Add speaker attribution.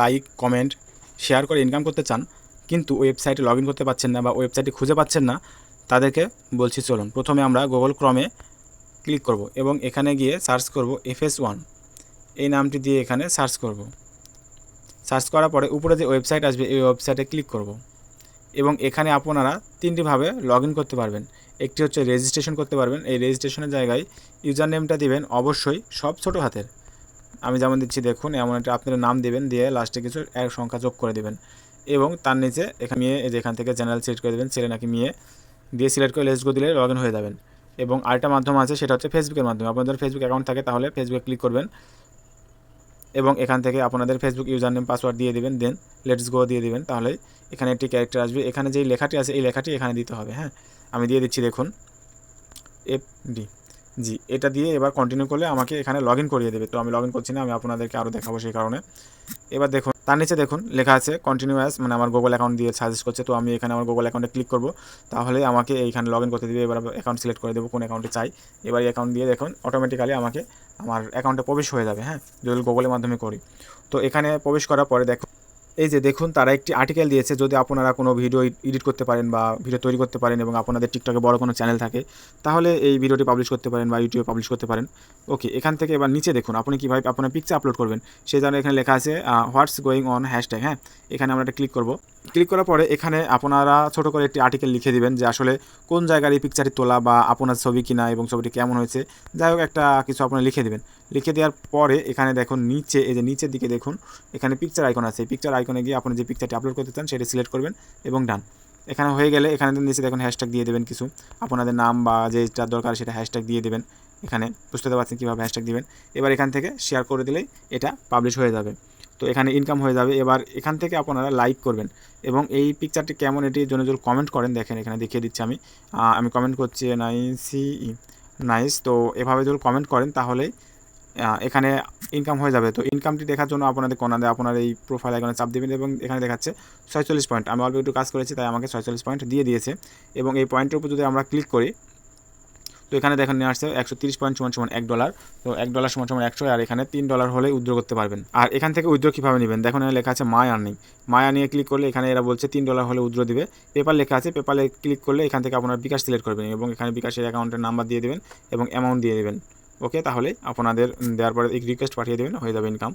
Speaker 1: Like comment share করে income করতে চান, কিন্তু ওয়েবসাইটে লগ করতে পারছেন না বা ওয়েবসাইটে খুঁজে পাচ্ছেন না, তাদেরকে বলছি চলুন, প্রথমে আমরা গুগল ক্রমে ক্লিক করব এবং এখানে গিয়ে সার্চ করব এফএস ওয়ান এই নামটি দিয়ে এখানে সার্চ করব। সার্চ করার পরে উপরে যে ওয়েবসাইট আসবে, এই ওয়েবসাইটে ক্লিক করব। এবং এখানে আপনারা তিনটিভাবে লগ করতে পারবেন। একটি হচ্ছে রেজিস্ট্রেশন করতে পারবেন। এই রেজিস্ট্রেশনের জায়গায় ইউজার নেমটা দিবেন, অবশ্যই সব ছোট হাতের। আমি যেমন দিচ্ছি, দেখুন, এমন একটা আপনার নাম দেবেন, দিয়ে লাস্টে কিছু এক সংখ্যা যোগ করে দেবেন। এবং তার নিচে এখানে মেয়ে এই যে এখান থেকে চ্যানেল সিলেক্ট করে দেবেন ছেলে নাকি মেয়ে দিয়ে সিলেক্ট করে লেস গো দিলে লগ হয়ে যাবেন। এবং আরেকটা মাধ্যম আছে, সেটা হচ্ছে ফেসবুকের মাধ্যমে। আপনাদের ফেসবুক অ্যাকাউন্ট থাকে, তাহলে ফেসবুকে ক্লিক করবেন। এবং এখান থেকে আপনাদের ফেসবুক ইউজার নেম পাসওয়ার্ড দিয়ে দিবেন দেন লেটস গো দিয়ে দেবেন। তাহলে এখানে একটি ক্যারেক্টার আসবে। এখানে যেই লেখাটি আছে, এই লেখাটি এখানে দিতে হবে হ্যাঁ? আমি দিয়ে দিচ্ছি, দেখুন এফ ডি জি, এটা দিয়ে এবার কন্টিনিউ করলে আমাকে এখানে লগ করিয়ে দেবে। তো আমি লগ করছি না, আমি আপনাদেরকে আরও দেখাবো সেই কারণে। এবার দেখুন, তার নিচে দেখুন, লেখা আছে কন্টিনিউ অ্যাস মানে আমার গুগল অ্যাকাউন্ট দিয়ে সাজেস্ট করছে। তো আমি এখানে আমার গুগল অ্যাকাউন্টে ক্লিক করব। তাহলে আমাকে এইখানে লগ করতে দিবে, এবার অ্যাকাউন্ট সিলেক্ট করে দেবো কোন অ্যাকাউন্টে চাই। এবার অ্যাকাউন্ট দিয়ে দেখুন অটোমেটিক্যালি আমাকে আমার অ্যাকাউন্টে প্রবেশ হয়ে যাবে হ্যাঁ যদি গুগলের মাধ্যমে করি। তো এখানে প্রবেশ করার পরে দেখুন এই যে দেখুন, তারা একটি আর্টিকেল দিয়েছে যদি আপনারা কোনো ভিডিও এডিট করতে পারেন বা ভিডিও তৈরি করতে পারেন এবং আপনাদের টিকটকে বড় কোনো চ্যানেল থাকে, তাহলে এই ভিডিওটি পাবলিশ করতে পারেন বা ইউটিউবে পাবলিশ করতে পারেন। ওকে এখান থেকে এবার নিচে দেখুন, আপনি কীভাবে আপনার পিকচার আপলোড করবেন। সেই জন্য এখানে লেখা আছে হোয়াটস গোয়িং অন হ্যাশট্যাগ হ্যাঁ? এখানে আমরা একটা ক্লিক করব। ক্লিক করার পরে এখানে আপনারা ছোট করে একটি আর্টিকেল লিখে দিবেন যে আসলে কোন জায়গার এই পিকচারটি তোলা বা আপনার ছবি কিনা এবং ছবিটি কেমন হয়েছে। যাই হোক, একটা কিছু আপনারা লিখে দিবেন। লিখে দেওয়ার পরে এখানে দেখুন, নিচে, এই যে নিচের দিকে দেখুন, এখানে পিকচার আইকন আছে। পিকচার আইকনে গিয়ে আপনি যে পিকচারটি আপলোড করতে চান সেটা সিলেক্ট করবেন এবং ডান এখানে হয়ে গেলে এখানে নিচে দেখুন হ্যাশট্যাগ দিয়ে দেবেন কিছু। আপনাদের নাম বা যেটা দরকার সেটা হ্যাশট্যাগ দিয়ে দেবেন। এখানে বুঝতে পারছেন কীভাবে হ্যাশট্যাগ দেবেন। এবার এখান থেকে শেয়ার করে দিলেই এটা পাবলিশ হয়ে যাবে। তো এখানে ইনকাম হয়ে যাবে। এবার এখান থেকে আপনারা লাইক করবেন এবং এই পিকচারটি কেমন এটির জন্য যদি কমেন্ট করেন। দেখেন এখানে দেখিয়ে দিচ্ছি আমি। আমি কমেন্ট করছি নাইসি নাইস তো এভাবে যদি কমেন্ট করেন তাহলেই আহ, এখানে ইনকাম হয়ে যাবে। তো ইনকামটি দেখার জন্য আপনাদের কোনাতে আপনার এই প্রোফাইল এখানে চাপ দেবেন এবং এখানে দেখাচ্ছে ছয়চল্লিশ পয়েন্ট আমি অল্প একটু কাজ করেছি, তাই আমাকে ছয়চল্লিশ পয়েন্ট দিয়ে দিয়েছে। এবং এই পয়েন্টের উপর যদি আমরা ক্লিক করি, তো এখানে দেখেন নিয়ে আসছে একশো তিরিশ পয়েন্ট সমান সমান এক ডলার তো এক ডলার সমান সমান একশো, আর এখানে তিন ডলার হলে উইথড্র করতে পারবেন। আর এখান থেকে উইথড্র কীভাবে নেবেন? দেখুন, এখানে লেখা আছে মাই আর্নিং মাই আর্নিংয়ে ক্লিক করলে এখানে এরা বলছে তিন ডলার হলে উইথড্র দিবে। পেপার লেখা আছে পেপারে ক্লিক করলে এখান থেকে আপনার বিকাশ সিলেক্ট করবেন এবং এখানে বিকাশের অ্যাকাউন্টের নাম্বার দিয়ে দেবেন এবং অ্যামাউন্ট দিয়ে দেবেন। ওকে তাহলে আপনাদের দেওয়ার পরে রিকোয়েস্ট পাঠিয়ে দেবেন হয়ে যাবে ইনকাম